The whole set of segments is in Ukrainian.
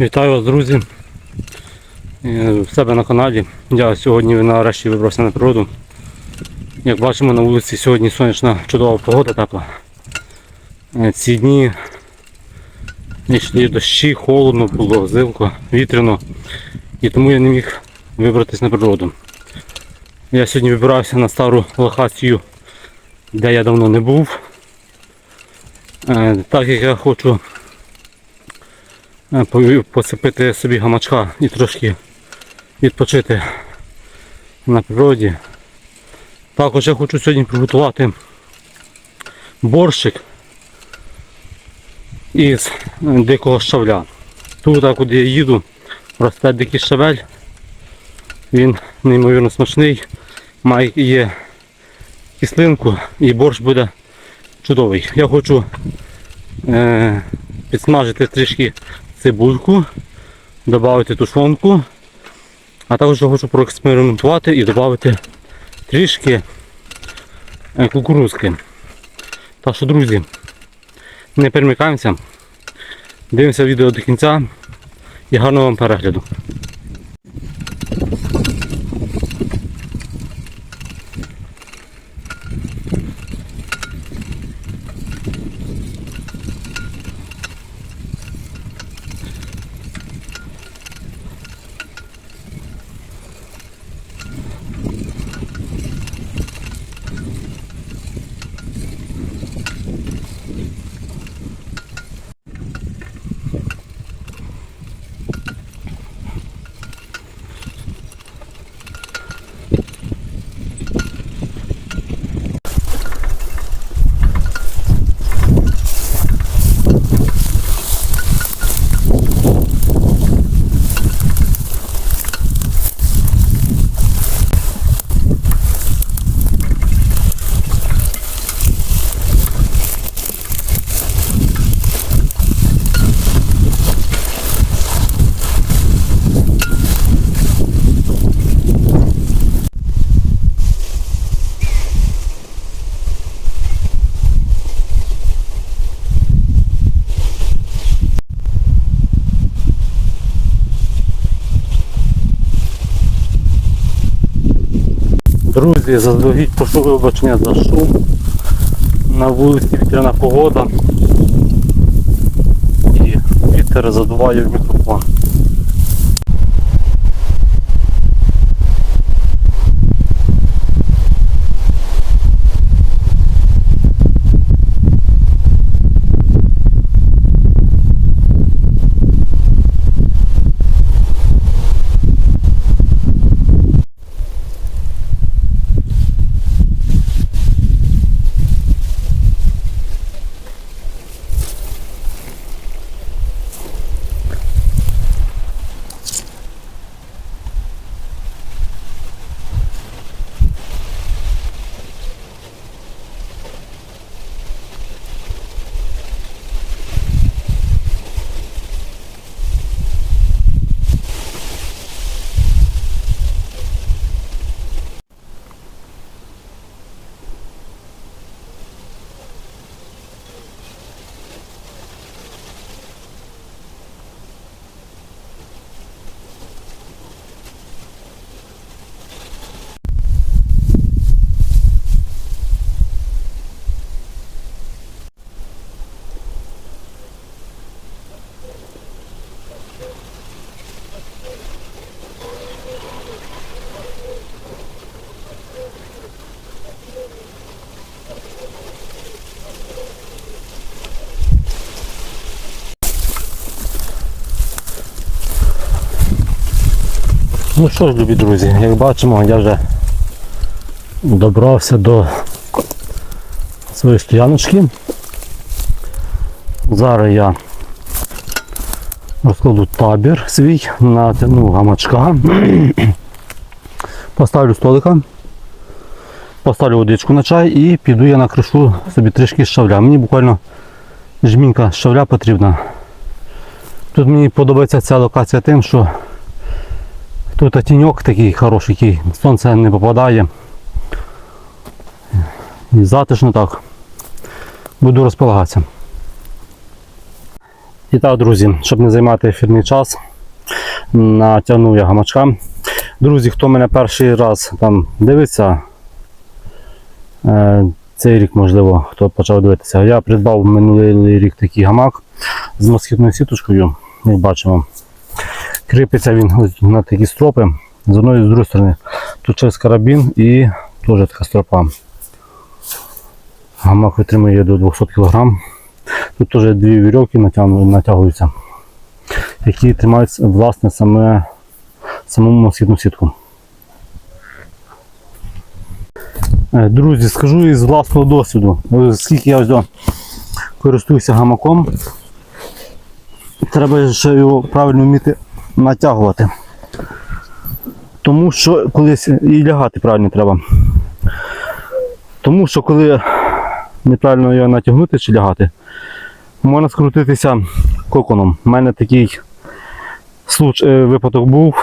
Вітаю вас, друзі. Е, В себе на каналі. Я сьогодні нарешті вибрався на природу. Як бачимо, на вулиці сьогодні сонячна чудова погода тепла. Е, Ці дні йшли дощі, холодно було, зимко, вітряно. І тому я не міг вибратися на природу. Я сьогодні вибирався на стару локацію, де я давно не був. Е, Так як я хочу посипити собі гамачка і трошки відпочити на природі. Також я хочу сьогодні приготувати борщик із дикого щавля. Тут, куди я їду, росте дикий щавель. Він неймовірно смачний, має кислинку і борщ буде чудовий. Я хочу е, підсмажити трішки цибульку, додати тушонку, а також хочу проекспериментувати і додати трішки е, кукурузки. Так що, друзі, не перемикаємося, дивимося відео до кінця і гарного вам перегляду. Друзі, заздалегідь прошу вибачення за шум. На вулиці вітряна погода. І вітер задуває в мікрофон. Ну що ж, любі друзі, як бачимо, я вже добрався до своєї стояночки. Зараз я розкладу табір свій, натягну гамачка, поставлю столика, поставлю водичку на чай і піду я накришу собі трішки щавля. Мені буквально жмінка щавля потрібна. Тут мені подобається ця локація тим, що Тут тіньок такий хороший, сонце не попадає. І затишно так. Буду розполагатися. І так, друзі, щоб не займати ефірний час, натягнув я гамачка. Друзі, хто мене перший раз там дивиться, е, цей рік, можливо, хто почав дивитися. Я придбав минулий рік такий гамак з москітною сіточкою, як бачимо. Кріпиться він ось на такі стропи з одної і з другої сторони. Тут через карабін і теж така стропа. Гамак витримує до 200 кг. Тут теж дві вірьовки натягуються, які тримають власне саме саму москітну сітку. Е, Друзі, скажу із власного досвіду, ось скільки я ось користуюся гамаком, треба ще його правильно вміти натягувати. Тому що колись і лягати правильно треба. Тому що коли неправильно його натягнути чи лягати, можна скрутитися коконом. У мене такий случ... е, випадок був.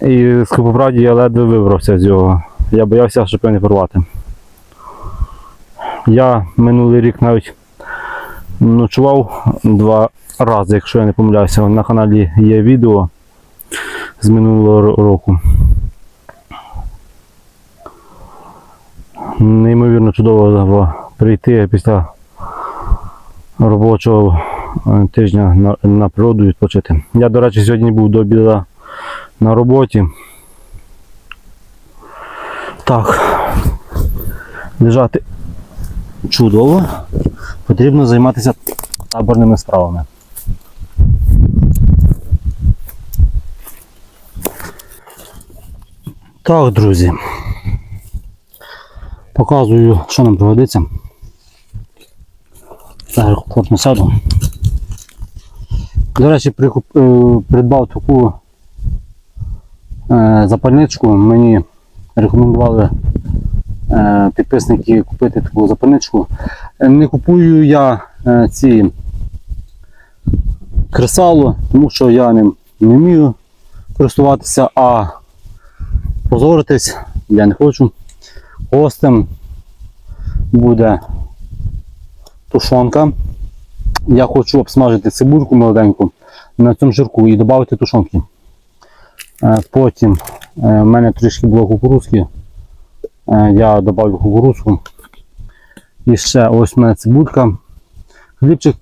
І по правді я ледве вибрався з його. Я боявся, щоб його не порвати. Я минулий рік навіть ночував два рази, якщо я не помиляюся. На каналі є відео з минулого року. Неймовірно чудово прийти після робочого е, тижня на, на природу відпочити. Я, до речі, сьогодні був до обіду на роботі. Так, лежати чудово. Потрібно займатися таборними справами. Так, друзі. Показую, що нам пригодиться. Зараз комфортно сяду. До речі, прикуп, е, придбав таку е, запальничку. Мені рекомендували е, підписники купити таку запальничку. Не купую я е, ці кресало, тому що я ним не вмію користуватися, а позоритись я не хочу. Гостем буде тушонка. Я хочу обсмажити цибульку молоденьку на цьому жирку і додати тушонки. Е, Потім е, в мене трішки було кукурузки. Я додав кукурузку. І ще ось в мене цибулька, хлібчик.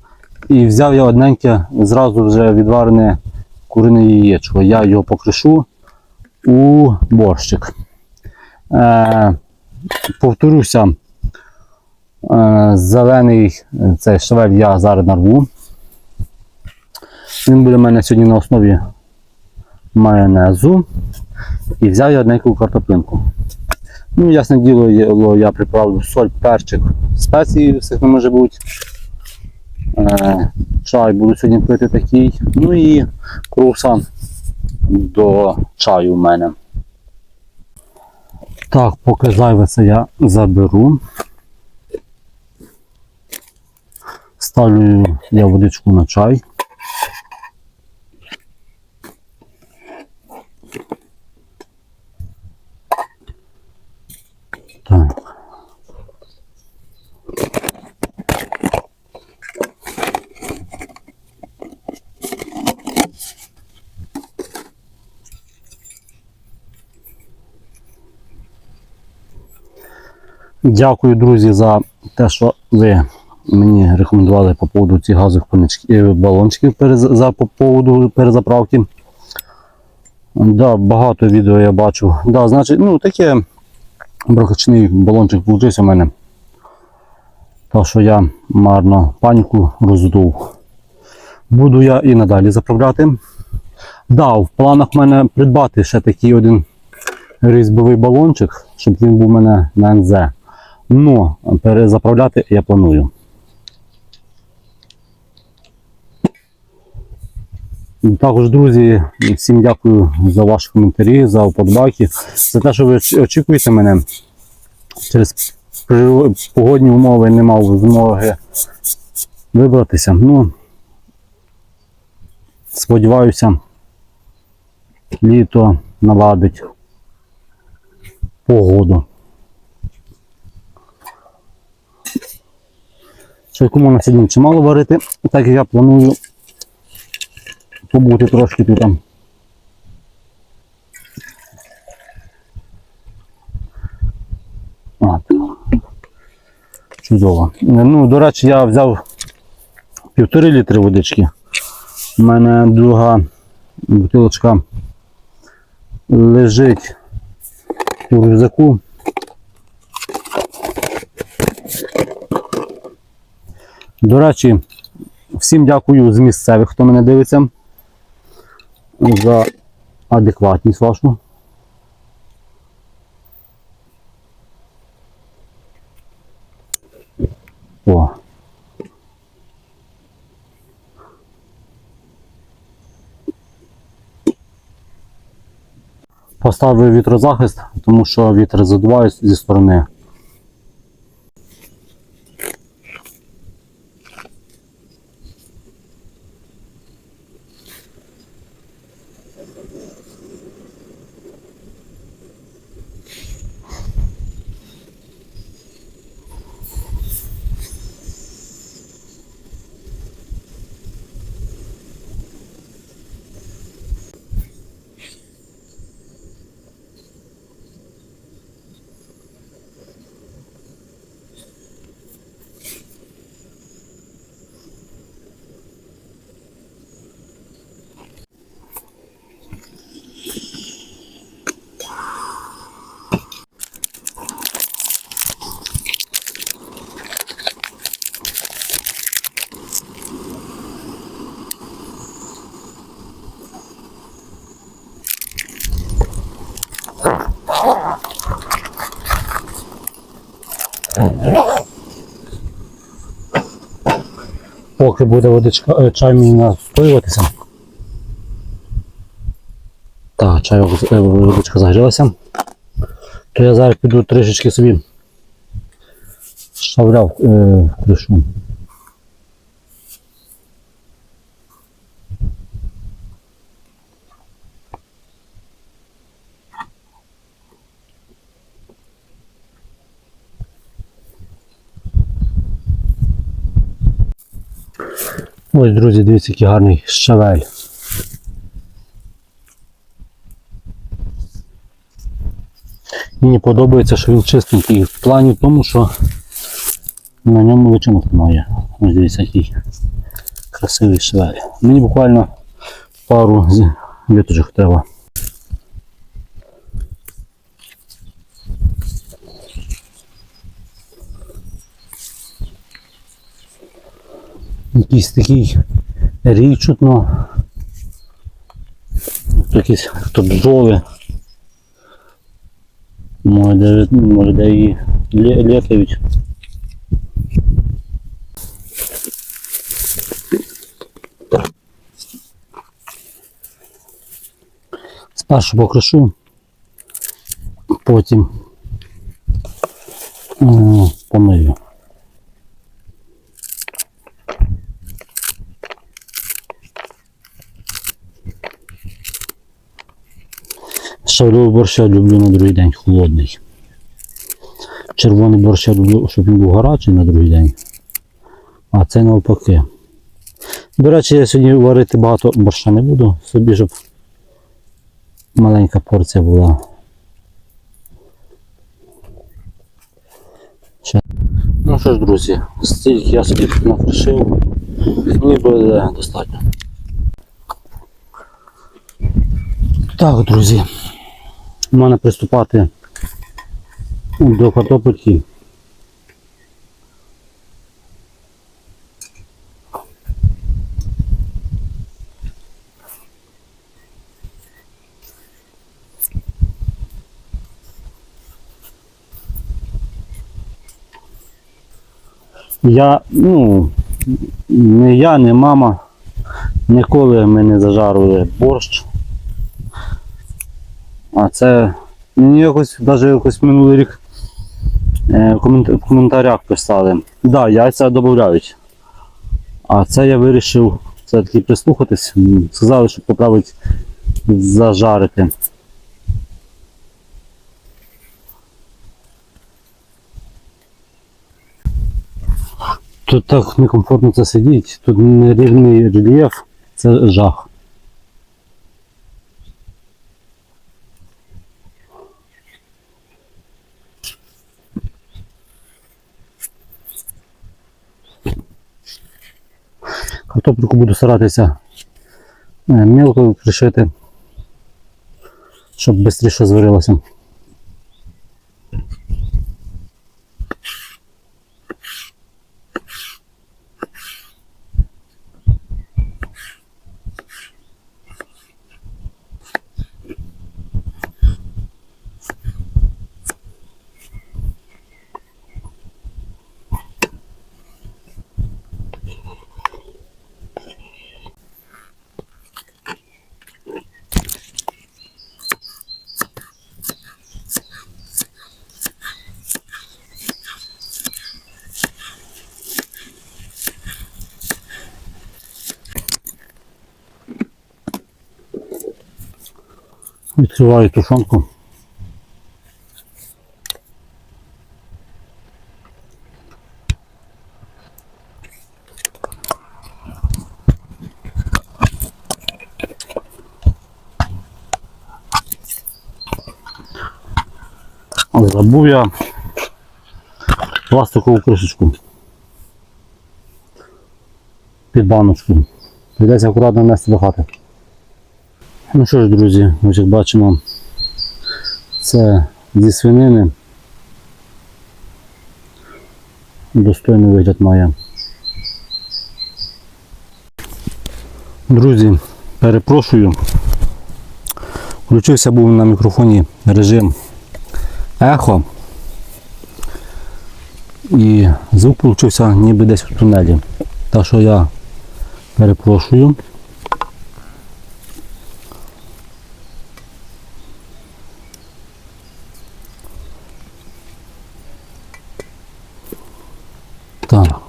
І взяв я одненьке зразу вже відварене курине яєчко. Я його покришу у борщик. Е, повторюся, е, зелений цей шавель я зараз нарву. Він буде в мене сьогодні на основі майонезу. І взяв я одненьку картоплинку. Ну, ясне діло, я приправлю соль, перчик, спеції всіх не може бути. Е, чай буду сьогодні пити такий. Ну і круса до чаю в мене. Так, поки зайве це я заберу. Ставлю я водичку на чай. Дякую, друзі, за те, що ви мені рекомендували по поводу цих газових е, балончиків перез- за, по поводу перезаправки. Да, багато відео я бачу. Да, значить, ну таке прокачний балончик вийшов у мене. Так що я марно паніку роздув. Буду я і надалі заправляти. Да, в планах в мене придбати ще такий один різьбовий балончик, щоб він був у мене на НЗ. Ну, перезаправляти я планую. Також, друзі, всім дякую за ваші коментарі, за вподобайки, за те, що ви очікуєте мене. Через погодні умови не мав змоги вибратися. Ну, сподіваюся, літо наладить погоду. Чайку можна сьогодні чимало варити, так як я планую побути трошки тут. Чудово. Ну, до речі, я взяв півтори літри водички. У мене друга бутилочка лежить у рюкзаку. До речі, всім дякую з місцевих, хто мене дивиться, за адекватність вашу. О. Поставив вітрозахист, тому що вітер задуває зі сторони. Поки буде водичка, е, чай мій настоюватися. Так, чай е, водичка загрілася. То я зараз піду трішечки собі шавляв е, кришу. Ось, друзі, дивіться, який гарний щавель. Мені подобається, що він чистенький в плані тому, що на ньому личинок немає. Ось дивіться, який красивий щавель. Мені буквально пару літочок треба. Якийсь такий рій чутно. Тут якісь хто бджоли. Може де, може де і лє- Спершу покришу, потім м, помию. Борщ я люблю на другий день холодний. Червоний борщ я люблю, щоб він був гарячий на другий день. А це навпаки. До речі, я сьогодні варити багато борща не буду, собі щоб маленька порція була. Ну що ж, друзі, стільки я собі накришив, мені буде достатньо. Так, друзі, мене приступати до картопельки. Я, ну, не я, не мама, ніколи ми не зажарували борщ. А це мені якось навіть якось минулий рік е, в коментарях писали. Так, да, яйця додають. А це я вирішив все-таки прислухатись. Сказали, що поправить зажарити. Тут так некомфортно це сидіти, тут нерівний рельєф, це жах. Картопельку буду старатися мілкою пришити, щоб швидше зварилося. Відкриваю тушонку. Забув я пластикову кришечку під баночку. Прийдеться акуратно нести до хати. Ну що ж, друзі, ось як бачимо, це зі свинини. Достойний вигляд має. Друзі, перепрошую. Включився був на мікрофоні режим ехо. І звук получився ніби десь в тунелі. Так що я перепрошую. Так.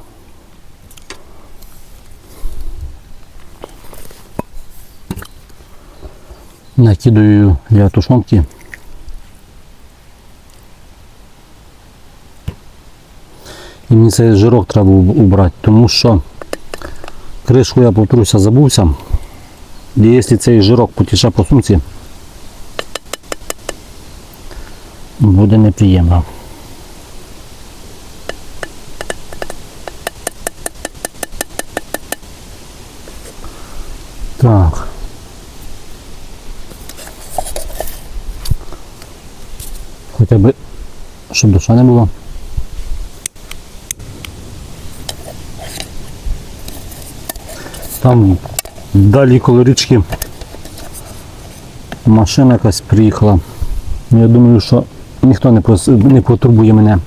Накидаю для тушенки. І мені цей жирок треба уб- убрати, тому що кришку я повторюся забувся. І якщо цей жирок потіче по сумці, буде неприємно. Щоб душа не було. Там далі коло річки машина якась приїхала. Я думаю, що ніхто не, не потурбує мене.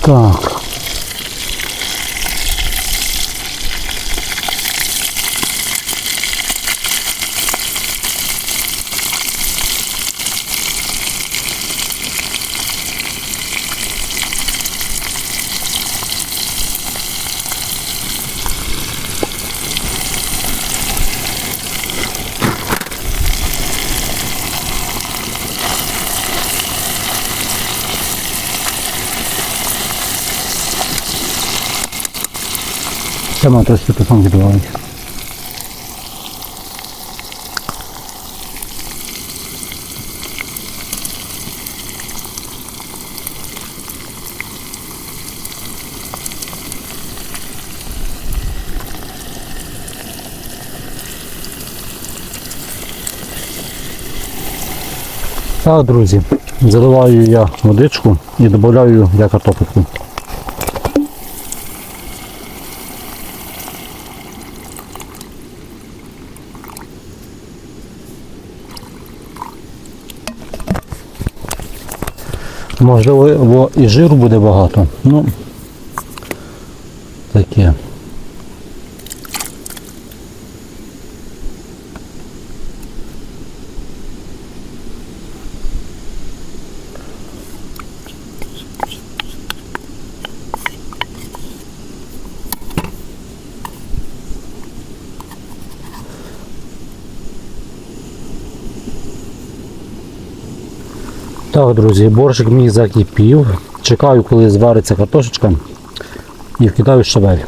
Так. Треба трошки тушонки добавити. Так, друзі, заливаю я водичку і додаю я картопельку. Можливо, і жиру буде багато. Ну таке. Так, друзі, борщик мій закипів. Чекаю, коли звариться картошечка і вкидаю щавель.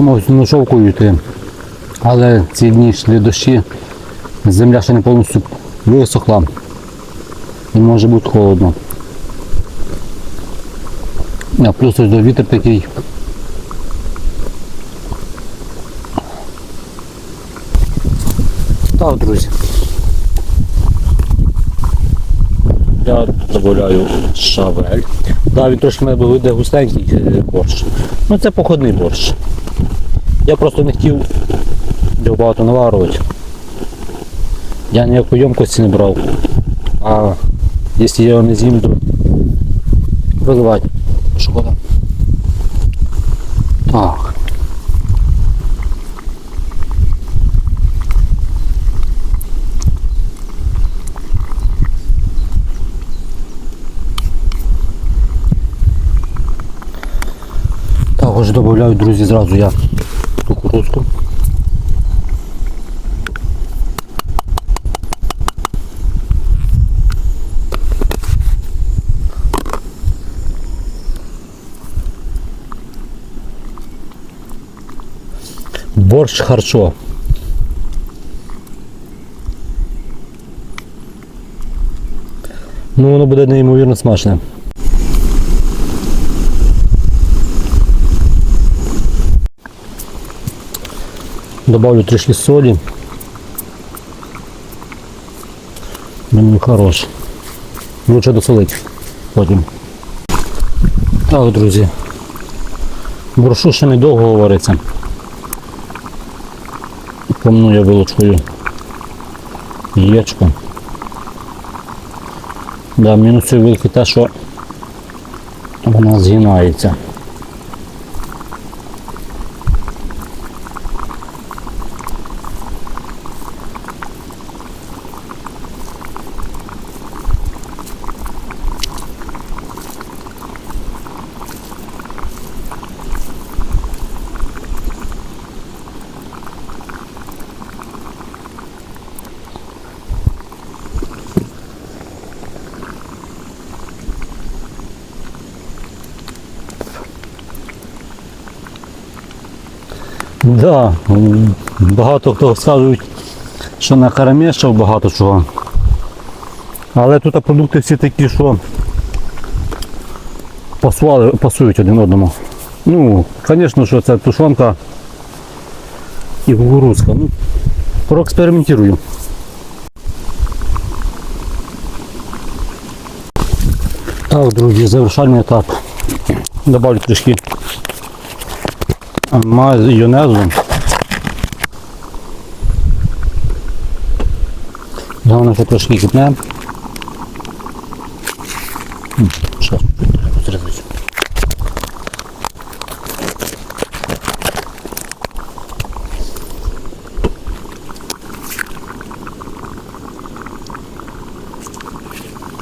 Думав з ночовкою йти. Але ці дні йшли дощі, земля ще не повністю висохла. І може бути холодно. А плюс ось до вітер такий. Так, друзі. Я додаю шавель. Да, він трошки мене вийде густенький е, борщ. Ну це походний борщ. Я просто не хотів його багато наварувати. Я ніякої ємкості не брав. А якщо я його не з'їм, то виливати. Шкода. Так. Також додаю, друзі, зразу я кукурузку. Борщ харчо. Ну воно буде неймовірно смачне. Добавлю трішки солі. Мені хорош. Лучше досолити потім. Так, друзі. Боршу ще недовго говориться. Помну я вилочкою яєчко. Да, мінус цієї те, що вона згинається. Да, багато хто скажуть, що накарамішав багато чого. Але тут продукти всі такі, що пасували, пасують один одному. Ну, звісно, що це тушонка і кукурузка. Ну, проекспериментую. Так, друзі, завершальний етап. Добавлю трішки майонезу. Головне, що трошки кипне. Що? Зрізати.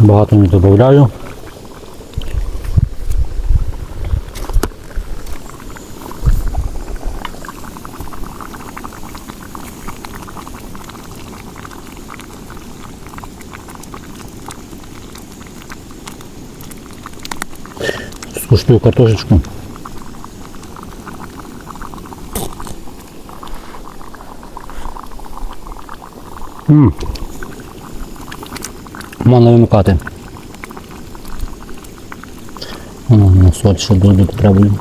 Багато не додаю. Скуштую картошечку. Ммм. Можна вимикати. О, на соль ще дуже потребую.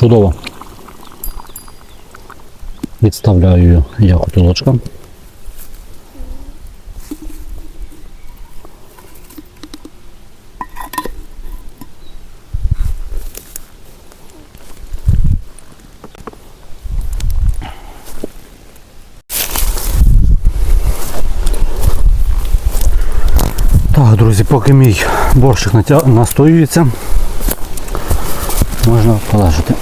Чудово. Відставляю я котілочка. Так, друзі, поки мій борщик настоюється, можна полежати.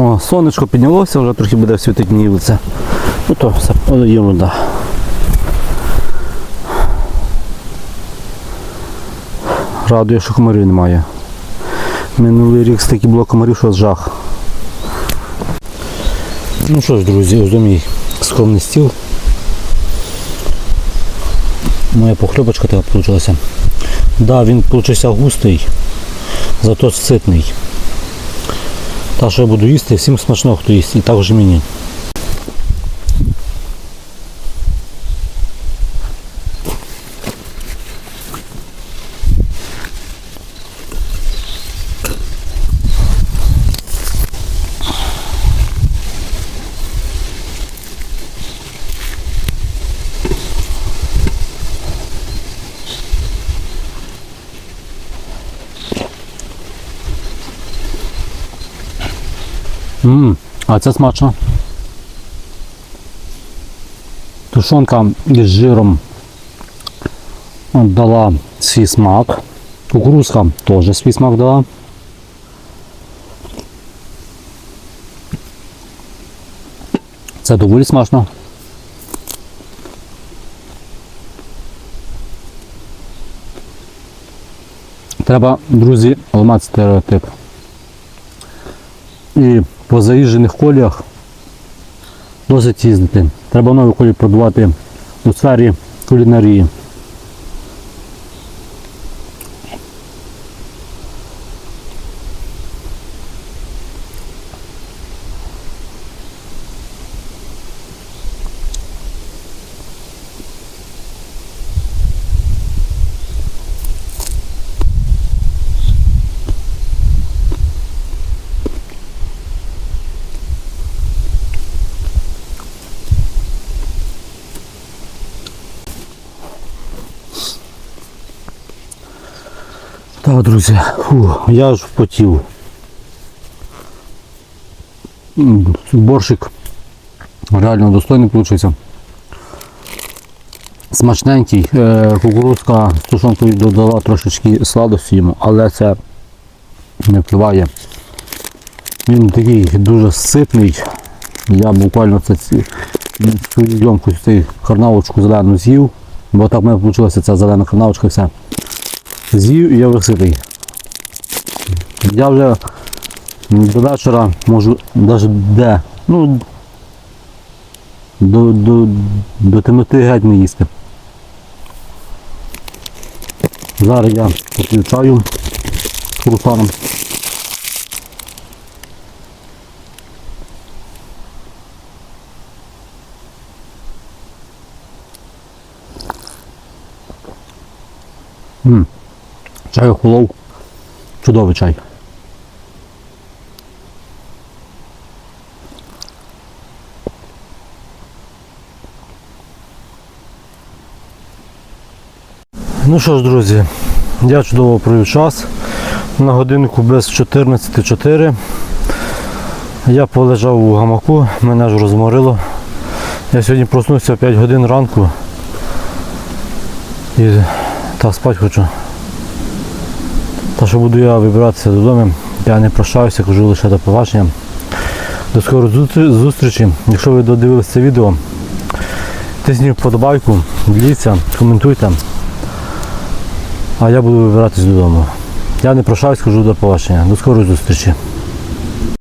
О, сонечко піднялося, вже трохи буде світити лице. Ну то все, але ерунда. Радує, що комарів немає. Минулий рік стільки було комарів, що жах. Ну що ж, друзі, ось мій скромний стіл. Моя похлебочка така вийшла. Да, він вийшов густий, зато ситний. Та, що я буду їсти, всім смачно, хто їсть, і також мені. Ммм, а це смачно. Тушонка із жиром дала свій смак. Кукурузка теж свій смак дала. Це доволі смачно. Треба, друзі, ламати стереотип. І по заїжджених коліях досить їздити. Треба нові колі продавати у сфері кулінарії. Так, друзі, фу, я ж впотів. Борщик реально достойний вийшов. Смачненький. Е, Кукурузка з тушонкою додала трошечки сладості йому, але це не впливає. Він такий дуже ситний. Я буквально це цю йомку цю карнавочку зелену з'їв, бо так в мене вийшла ця зелена карнавочка все. З'їв і я вже. Я вже до вечора можу навіть де. Ну, до, до, до темноти геть не їсти. Зараз я поп'ю чаю з круасаном. М. Чай охолов. Чудовий чай. Ну що ж, друзі, я чудово провів час. На годинку без 14.04. Я полежав у гамаку, мене ж розморило. Я сьогодні проснувся о 5 годин ранку. І так спати хочу. Та що буду я вибиратися додому, я не прощаюся, кажу лише до побачення. До скорої зустрічі. Якщо ви додивилися це відео, тисніть вподобайку, діліться, коментуйте. А я буду вибиратись додому. Я не прощаюсь, кажу до побачення. До скорої зустрічі.